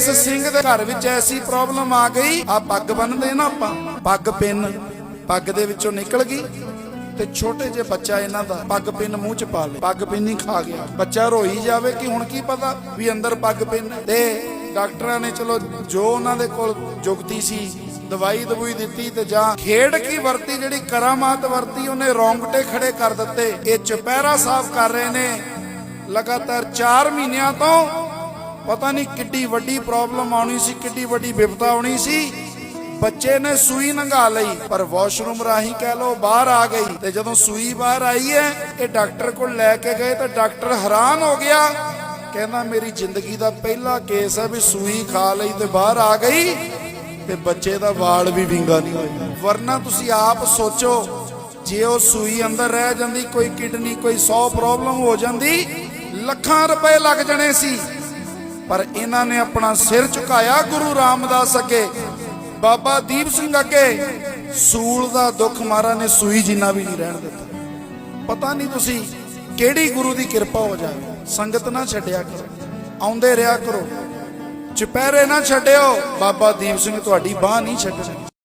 ਇਸ ਸਿੰਘ ਦੇ ਘਰ ਵਿੱਚ ਐਸੀ ਪ੍ਰੋਬਲਮ ਆ ਗਈ। ਆ ਪੱਗ ਬੰਨਦੇ ਨਾ ਆਪਾਂ। ਪੱਗ ਪਿੰਨ। ਪੱਗ ਦੇ ਵਿੱਚੋਂ ਨਿਕਲ ਗਈ ਤੇ ਛੋਟੇ ਜਿਹੇ ਬੱਚਾ ਇਹਨਾਂ ਦਾ ਪੱਗ ਪਿੰਨ ਮੂੰਹ ਚ ਪਾ ਲੇ ਪੱਗ ਪਿੰਨ ਹੀ ਖਾ ਗਿਆ। ਬੱਚਾ ਰੋਈ ਜਾਵੇ ਕਿ ਹੁਣ ਕੀ ਪਤਾ ਵੀ ਅੰਦਰ ਪੱਗ ਪਿੰਨ ਤੇ ਡਾਕਟਰਾਂ ਨੇ ਚਲੋ ਜੋ ਉਹਨਾਂ ਦੇ ਕੋਲ ਜੁਗਤੀ ਸੀ, ਦਵਾਈ ਦਵਾਈ ਦਿੱਤੀ ਤੇ ਜਾਂ ਖੇਡ ਕੀ ਵਰਤੀ, ਜਿਹੜੀ ਕਰਾਮਾਤ ਵਰਤੀ, ਉਹਨੇ ਰੌਂਗਟੇ ਖੜੇ ਕਰ ਦਿੱਤੇ। ਇਹ ਚੁਪਹਿਰਾ ਸਾਫ਼ ਕਰ ਰਹੇ ਨੇ। ਲਗਾਤਾਰ 4 ਮਹੀਨਿਆਂ ਤੋਂ ਪਤਾ ਨਹੀਂ ਕਿੱਡੀ ਵੱਡੀ ਪ੍ਰੋਬਲਮ ਆਉਣੀ ਸੀ, ਕਿੱਡੀ ਵੱਡੀ ਵਿਪਤਾ ਆਉਣੀ ਸੀ। ਬੱਚੇ ਨੇ ਸੂਈ ਨੰਗਾ ਲਈ, ਪਰ ਵਾਸ਼ਰੂਮ ਰਾਹੀਂ ਕਹਿ ਲੋ ਬਾਹਰ ਆ ਗਈ। ਤੇ ਜਦੋਂ ਸੂਈ ਬਾਹਰ ਆਈ ਹੈ, ਇਹ ਡਾਕਟਰ ਕੋਲ ਲੈ ਕੇ ਗਏ ਤਾਂ ਡਾਕਟਰ ਹੈਰਾਨ ਹੋ ਗਿਆ। ਕਹਿੰਦਾ, ਮੇਰੀ ਜ਼ਿੰਦਗੀ ਦਾ ਪਹਿਲਾ ਕੇਸ ਹੈ ਵੀ ਸੂਈ ਖਾ ਲਈ ਤੇ ਬਾਹਰ ਆ ਗਈ ਤੇ ਬੱਚੇ ਦਾ ਵਾਲ ਵੀ ਵਿੰਗਾ ਨਹੀਂ ਹੋਇਆ। ਵਰਨਾ ਤੁਸੀਂ ਆਪ ਸੋਚੋ, ਜੇ ਉਹ ਸੂਈ ਅੰਦਰ ਰਹਿ ਜਾਂਦੀ, ਕੋਈ ਕਿਡਨੀ, ਕੋਈ 100 ਪ੍ਰੋਬਲਮ ਹੋ ਜਾਂਦੀ, ਲੱਖਾਂ ਰੁਪਏ ਲੱਗ ਜਾਣੇ ਸੀ। ਪਰ ਇਹਨਾਂ ਨੇ ਆਪਣਾ ਸਿਰ ਝੁਕਾਇਆ ਗੁਰੂ ਰਾਮਦਾਸ ਅੱਗੇ। ਬਾਬਾ ਦੀਪ ਸਿੰਘ ਅੱਗੇ। ਸੂਲ ਦਾ ਦੁੱਖ ਮਾਰਾ ਨੇ ਸੂਈ ਜਿੰਨਾ ਵੀ ਨਹੀਂ ਰਹਿਣ ਦਿੱਤਾ। ਪਤਾ ਨਹੀਂ ਤੁਸੀਂ ਕਿਹੜੀ ਗੁਰੂ ਦੀ ਕਿਰਪਾ ਹੋ ਜਾਵੇ। ਸੰਗਤ ਨਾ ਛੱਡਿਆ ਕਰੋ। ਆਉਂਦੇ ਰਿਹਾ ਕਰੋ। ਚੁਪਹਿਰੇ ਨਾ ਛੱਡਿਓ। ਬਾਬਾ ਦੀਪ ਸਿੰਘ ਤੁਹਾਡੀ ਬਾਹ ਨਹੀਂ ਛੱਡਣੀ।